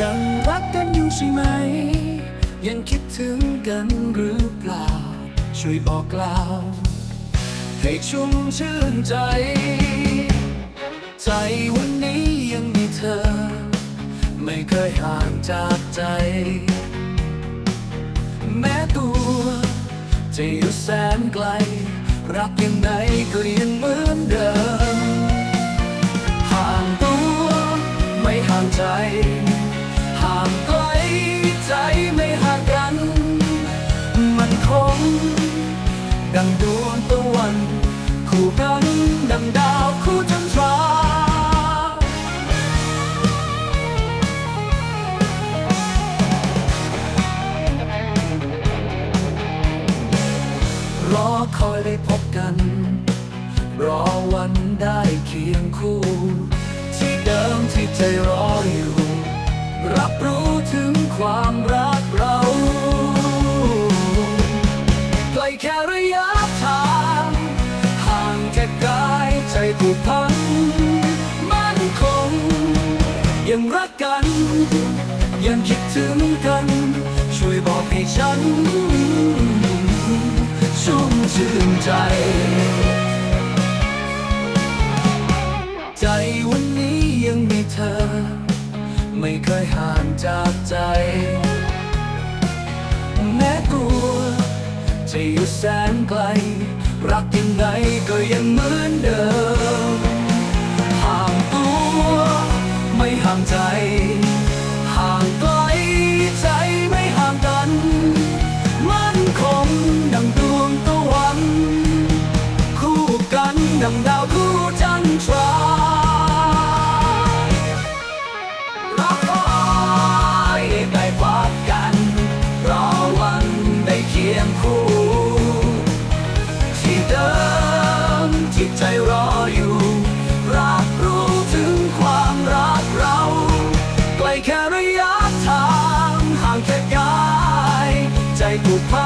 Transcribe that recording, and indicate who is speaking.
Speaker 1: ยังรักกันอยู่ใช่ไหม ยังคิดถึงกันหรือเปล่า ช่วยบอกกล่าว ให้ชุ่มชื่นใจ ใจวันนี้ยังมีเธอ ไม่เคยห่างจากใจ แม้ตัวจะอยู่แสนไกล รักยังไงก็ยังเหมือนเดิม ห่างตัวไม่ห่างใจ ดังดวงตะวัน คู่กันดังดาวคู่จันทรารอคอยได้พบกัน รอวันได้เคียงคู่ ที่เดิมที่ใจรอ พันมั่นคง ยังรักกัน ยังคิดถึงกัน ช่วยบอกให้ฉัน ชุ่มชื่นใจ ใจวันนี้ยังมีเธอ ไม่เคยห่างจากใจ แม้กลัว จะอยู่แสนไกลรักยังไงก็ยังเหมือนเดิม ดังดาวคู่จันทรารักคอยได้พบกัน รอวันได้เคียงคู่ ที่เดิมที่ใจรออยู่รับรู้ถึงความรักเราไกลแค่ระยะทางห่างแค่กาย ใจผูกพัน